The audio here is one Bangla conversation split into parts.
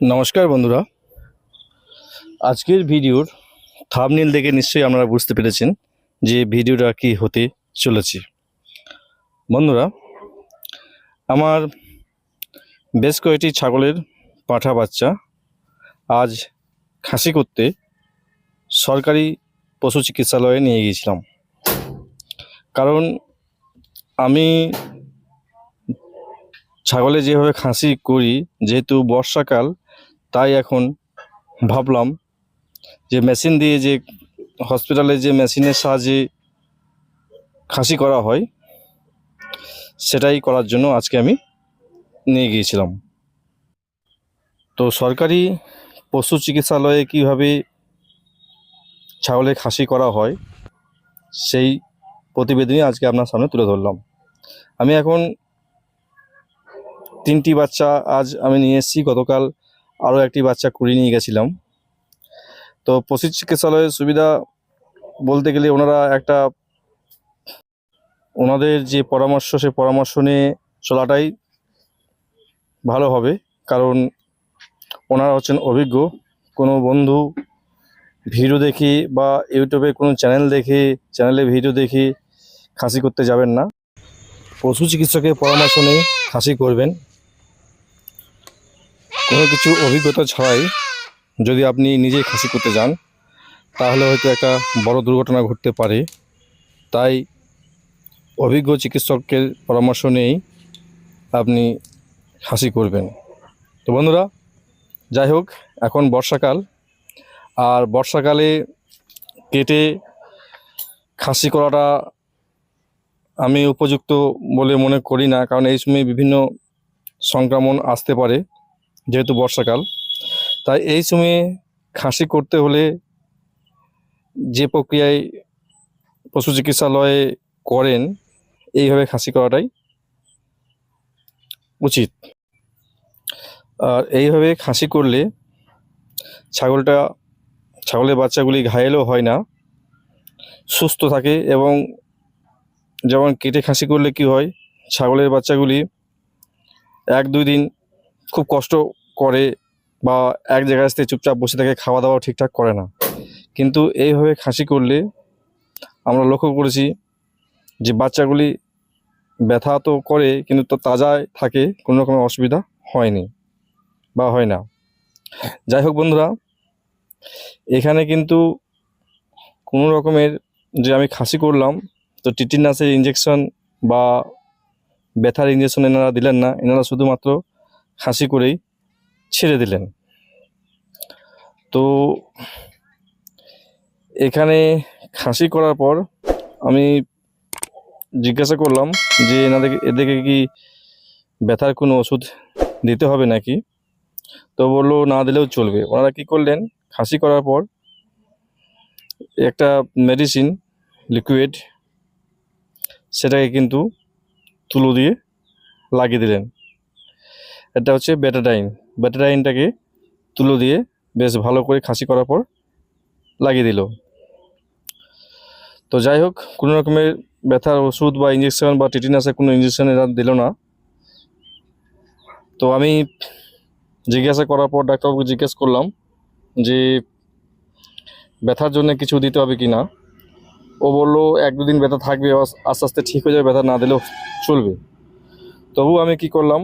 নমস্কার বন্ধুরা। আজকের ভিডিওর থাবনিল দেখে নিশ্চয়ই আপনারা বুঝতে পেরেছেন যে ভিডিওটা কি হতে চলেছে। বন্ধুরা, আমার বেশ কয়েকটি ছাগলের পাঁঠা বাচ্চা আজ খাসি করতে সরকারি পশু চিকিৎসালয়ে নিয়ে গিয়েছিলাম। কারণ আমি ছাগলে যেভাবে খাসি করি, যেহেতু বর্ষাকাল তাই এখন ভাবলাম যে মেশিন দিয়ে যে হসপিটালে যে মেশিনের সাহায্যে খাসি করা হয়, সেটাই করার জন্য আজকে আমি নিয়ে গিয়েছিলাম। তো সরকারি পশু চিকিৎসালয়ে কীভাবে ছাগলে খাসি করা হয়, সেই প্রতিবেদনই আজকে আপনার সামনে তুলে ধরলাম। আমি এখন তিনটি বাচ্চা আজ আমি নিয়ে এসেছি, গতকাল আরও একটি বাচ্চা কুড়িয়ে নিয়ে গেছিলাম। তো পশু চিকিৎসালয়ের সুবিধা বলতে গেলে ওনারা একটা ওনাদের যে পরামর্শ, সে পরামর্শ নিয়ে চলাটাই ভালো হবে। কারণ ওনারা হচ্ছেন অভিজ্ঞ। কোনো বন্ধু ভিডিও দেখে বা ইউটিউবে কোনো চ্যানেল দেখে, চ্যানেলে ভিডিও দেখে খাসি করতে যাবেন না। পশু চিকিৎসকের পরামর্শ নিয়ে খাসি করবেন। কোনো কিছু অভিজ্ঞতা ছাড়াই যদি আপনি নিজেই খাসি করতে যান, তাহলে হয়তো একটা বড় দুর্ঘটনা ঘটতে পারে। তাই অভিজ্ঞ চিকিৎসকের পরামর্শ নিয়েই আপনি খাসি করবেন। তো বন্ধুরা, যাই হোক, এখন বর্ষাকাল, আর বর্ষাকালে কেটে খাসি করাটা আমি উপযুক্ত বলে মনে করি না, কারণ এই সময় বিভিন্ন সংক্রমণ আসতে পারে। যেহেতু বর্ষাকাল, তাই এই সময়ে খাসি করতে হলে যে প্রক্রিয়ায় পশু চিকিৎসালয়ে করেন, এইভাবে খাসি করাটাই উচিত। আর এইভাবে খাসি করলে ছাগলটা, ছাগলের বাচ্চাগুলি ঘায়েলও হয় না, সুস্থ থাকে এবং যেমন কেটে খাসি করলে কি হয়, ছাগলের বাচ্চাগুলি এক দুই দিন খুব কষ্ট করে বা এক জায়গায় থেকে চুপচাপ বসে থাকে খাওয়া দাওয়া ঠিকঠাক করে না। কিন্তু এইভাবে খাসি করলে আমরা লক্ষ্য করেছি যে বাচ্চাগুলি ব্যথা তো করে, কিন্তু তো তাজায় থাকে, কোনো রকমের অসুবিধা হয়নি বা হয় না। যাই হোক বন্ধুরা, এখানে কিন্তু কোনো রকমের যে আমি খাসি করলাম, তো টিটিনাসের ইঞ্জেকশন বা ব্যথার ইঞ্জেকশন এনারা দিলেন না। এনারা শুধুমাত্র খাসি করেই ছেড়ে দিলেন। তো এখানে খাসি করার পর আমি জিজ্ঞাসা করলাম যে এনাদেরকে এদেরকে কি ব্যথার কোনো ওষুধ দিতে হবে নাকি? তো বলল, না দিলেও চলবে। ওনারা কি করলেন খাসি করার পর একটা মেডিসিন লিকুইড সেটাকে কিন্তু তুলো দিয়ে লাগিয়ে দিলেন। এটা হচ্ছে ব্যাটাডাইন ব্যাটাডাইনটাকে তুলো দিয়ে বেশ ভালো করে খাসি করার পর লাগিয়ে দিল। তো যাই হোক, কোনো রকমের ব্যথার ওষুধ বা ইঞ্জেকশন বা টিটিনাসের কোনো ইঞ্জেকশন এরা দিল না। তো আমি জিজ্ঞাসা করার পর ডাক্তারবাবুকে জিজ্ঞেস করলাম যে, ব্যথার জন্য কিছু দিতে হবে কি না ও বলল, এক দুদিন ব্যথা থাকবে, আস্তে আস্তে ঠিক হয়ে যাবে, ব্যথা না দিলেও চলবে। তবু আমি কি করলাম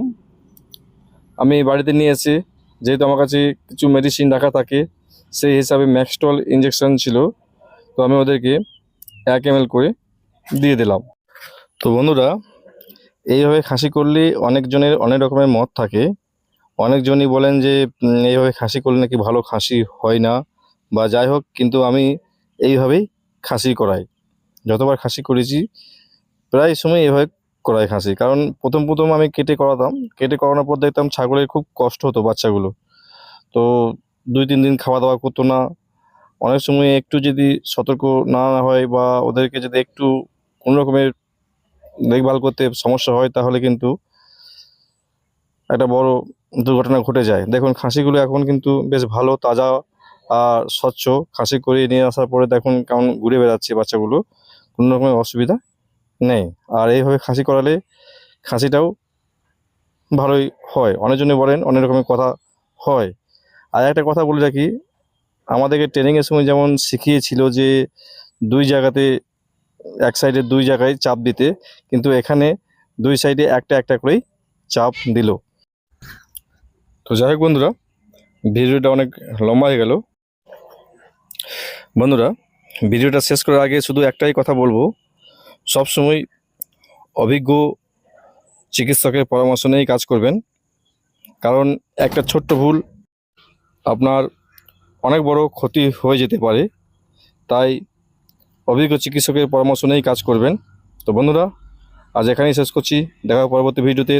আমি বাড়িতে নিয়ে এসে যেহেতু আমার কাছে কিছু মেডিসিন রাখা থাকে, সেই হিসাবে ম্যাক্সটল ইঞ্জেকশন ছিল। তো আমি ওদেরকে এক এম করে দিয়ে দিলাম। তো বন্ধুরা, এইভাবে খাসি করলে অনেকজনের অনেক রকমের মত থাকে। অনেকজনই বলেন যে এইভাবে খাসি করলে নাকি ভালো খাসি হয় না বা যাই হোক, কিন্তু আমি এইভাবেই খাসি করাই। যতবার খাসি করেছি, প্রায় সময় এইভাবে করাই খাসি। কারণ প্রথম প্রথম আমি কেটে করাতাম। কেটে করানোর পর দেখতাম ছাগলের খুব কষ্ট হতো বাচ্চাগুলো। তো দুই, তিন দিন খাওয়া দাওয়া করতো না। অনেক সময় একটু যদি সতর্ক না হয় বা ওদেরকে যদি একটু কোনো রকমের দেখভাল করতে সমস্যা হয় তাহলে কিন্তু একটা বড় দুর্ঘটনা ঘটে যায়। দেখুন, খাসিগুলো এখন কিন্তু বেশ ভালো, তাজা আর স্বচ্ছ। খাসি করে নিয়ে আসার পরে দেখুন কেমন ঘুরে বেড়াচ্ছে বাচ্চাগুলো। কোনো রকমের অসুবিধা নেই। আর এইভাবে খাসি করালে খাসিটাও ভালোই হয়। অনেকজনে বলেন অনেক রকমের কথা হয়। আর একটা কথা বলে রাখি, আমাদেরকে ট্রেনিংয়ের সময় যেমন শিখিয়েছিল যে দুই জায়গাতে, এক সাইডে দুই জায়গায় চাপ দিতে, কিন্তু এখানে দুই সাইডে একটা একটা করেই চাপ দিল। তো যাই হোক বন্ধুরা, ভিডিওটা অনেক লম্বা হয়ে গেল। বন্ধুরা, ভিডিওটা শেষ করার আগে শুধু একটাই কথা বলব সবসময় অভিজ্ঞ চিকিৎসকের পরামর্শ নিয়েই কাজ করবেন। কারণ একটা ছোট্ট ভুল আপনার অনেক বড় ক্ষতি হয়ে যেতে পারে। তাই অভিজ্ঞ চিকিৎসকের পরামর্শ নিয়েই কাজ করবেন। তো বন্ধুরা, আজ এখানেই শেষ করছি। দেখা পরবর্তী ভিডিওতে।